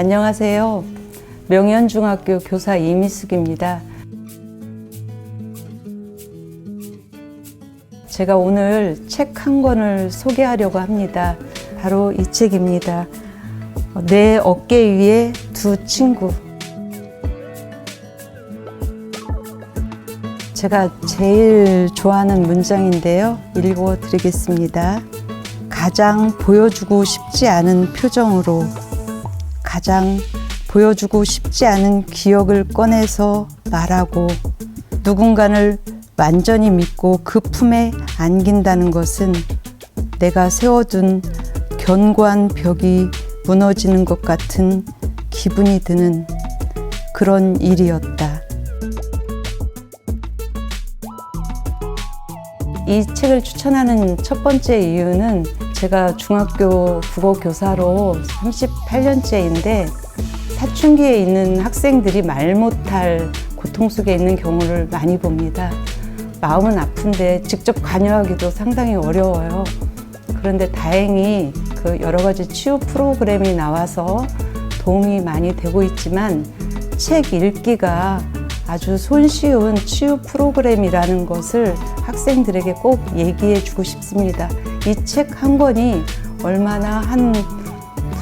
안녕하세요. 명현중학교 교사 이미숙입니다. 제가 오늘 책 한 권을 소개하려고 합니다. 바로 이 책입니다. 내 어깨 위에 두 친구. 제가 제일 좋아하는 문장인데요. 읽어 드리겠습니다. 가장 보여주고 싶지 않은 표정으로 가장 보여주고 싶지 않은 기억을 꺼내서 말하고 누군가를 완전히 믿고 그 품에 안긴다는 것은 내가 세워둔 견고한 벽이 무너지는 것 같은 기분이 드는 그런 일이었다. 이 책을 추천하는 첫 번째 이유는 제가 중학교 국어 교사로 38년째인데 사춘기에 있는 학생들이 말 못할 고통 속에 있는 경우를 많이 봅니다. 마음은 아픈데 직접 관여하기도 상당히 어려워요. 그런데 다행히 그 여러 가지 치유 프로그램이 나와서 도움이 많이 되고 있지만 책 읽기가 아주 손쉬운 치유 프로그램이라는 것을 학생들에게 꼭 얘기해 주고 싶습니다. 이 책 한 권이 얼마나 한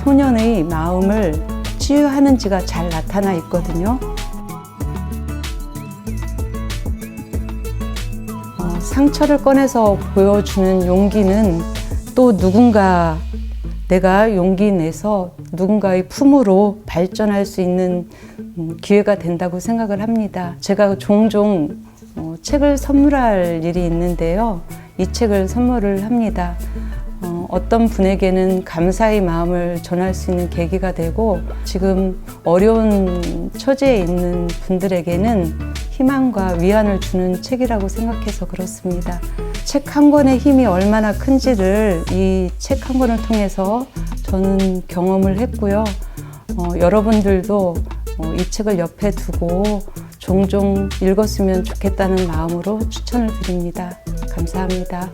소년의 마음을 치유하는지가 잘 나타나 있거든요. 어, 상처를 꺼내서 보여주는 용기는 또 누군가 내가 용기 내서 누군가의 품으로 발전할 수 있는 음, 기회가 된다고 생각을 합니다. 제가 종종 어, 책을 선물할 일이 있는데요. 이 책을 선물을 합니다. 어, 어떤 분에게는 감사의 마음을 전할 수 있는 계기가 되고 지금 어려운 처지에 있는 분들에게는 희망과 위안을 주는 책이라고 생각해서 그렇습니다. 책 한 권의 힘이 얼마나 큰지를 이 책 한 권을 통해서 저는 경험을 했고요. 어, 여러분들도 어, 이 책을 옆에 두고 종종 읽었으면 좋겠다는 마음으로 추천을 드립니다. 감사합니다.